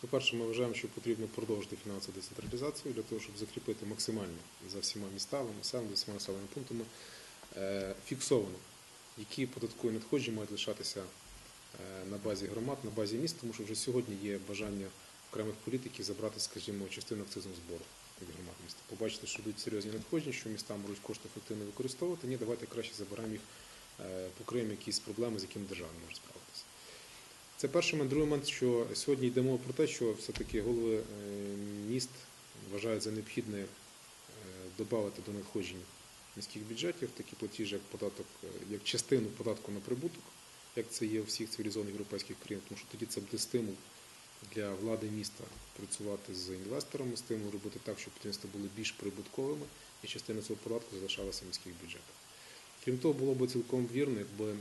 По-перше, ми вважаємо, що потрібно продовжити фінансову децентралізацію для того, щоб закріпити максимально за всіма містами, селами, всіма населеними пунктами е, фіксовано, які податкові надходження мають лишатися е, на базі громад, на базі міст, тому що вже сьогодні є бажання окремих політиків забрати, скажімо, частину акцизного збору від громад міста. Побачити, що йдуть серйозні надходження, що міста можуть кошти ефективно використовувати. Ні, давайте краще заберемо їх, е, покриємо якісь проблеми, з якими держава може справитися. Це перший момент. Другий момент, що сьогодні йде мова про те, що все-таки голови е, міст вважають за необхідне е, додати до надходжень міських бюджетів такі платежі, як податок, е, як частину податку на прибуток, як це є у всіх цивілізованих європейських країн, тому що тоді це буде стимул для влади міста працювати з інвесторами, стимул робити так, щоб підприємства були більш прибутковими, і частина цього податку залишалася в міських бюджетах. Крім того, було б цілком вірно, якби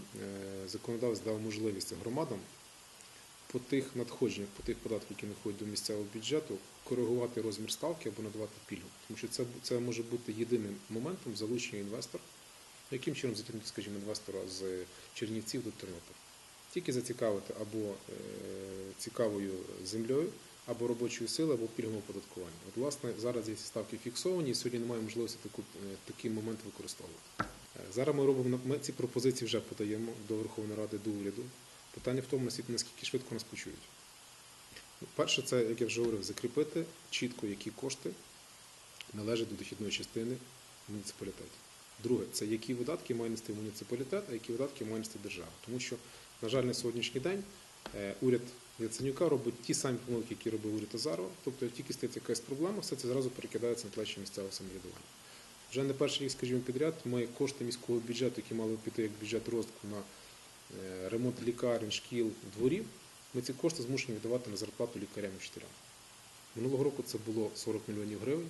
законодавець дав можливість громадам по тих надходженнях, по тих податках, які надходять до місцевого бюджету, коригувати розмір ставки або надавати пільгу. Тому що це, це може бути єдиним моментом залучення інвестора. Яким чином затягнути, скажімо, інвестора з Чернівців до Тернополя? Тільки зацікавити або е, цікавою землею, або робочою силою, або пільговим оподаткуванням. От, власне, зараз ці ставки фіксовані, і сьогодні немає можливості таку, е, такий момент використовувати. Е, Зараз ми робимо ми ці пропозиції вже подаємо до Верховної Ради, до уряду. Питання в тому, наскільки, швидко нас почують. Ну, Перше, це, як я вже говорив, закріпити чітко, які кошти належать до дохідної частини муніципалітетів. Друге, це які видатки має нести муніципалітет, а які видатки має нести держава. Тому що, на жаль, на сьогоднішній день е, уряд Яценюка робить ті самі помилки, які робив уряд Азарова. Тобто, як тільки стається якась проблема, все це зразу перекидається на плечі місцевого самоврядування. Вже не перший рік, скажімо, підряд, ми кошти міського бюджету, які мали піти як бюджет розвитку на ремонт лікарень, шкіл, дворів, ми ці кошти змушені віддавати на зарплату лікарям і вчителям. Минулого року це було 40 мільйонів гривень.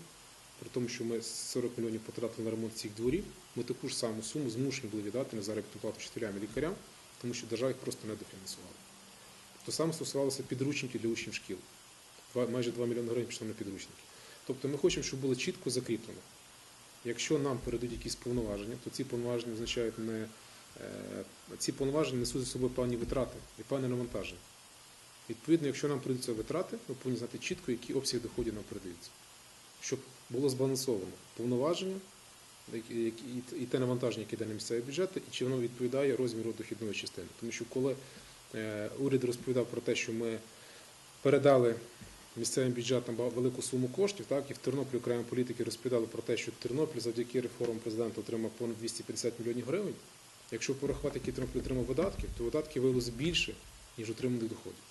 При тому, що ми 40 мільйонів потратили на ремонт цих дворів, ми таку ж саму суму змушені були віддати на заробітну плату вчителям і лікарям, тому що держава їх просто не дофінансувала. То саме стосувалося підручників для учнів шкіл. Майже 2 мільйони гривень пішло на підручники. Тобто ми хочемо, щоб було чітко закріплено. Якщо нам передають якісь повноваження, то ці повноваження означають не е, ці повноваження несуть за собою певні витрати і певне навантаження. Відповідно, якщо нам передаються витрати, ми повинні знати чітко, які обсяги доходів нам передаються. Щоб було збалансовано повноваження і те навантаження, яке йде на місцеві бюджети, і чи воно відповідає розміру дохідної частини. Тому що коли е, уряд розповідав про те, що ми передали місцевим бюджетам велику суму коштів, так і в Тернополі окремі політики розповідали про те, що Тернопіль завдяки реформам президента отримав понад 250 мільйонів гривень. Якщо порахувати, які Тернопіль отримав видатки, то видатки виявилися більше, ніж отриманих доходів.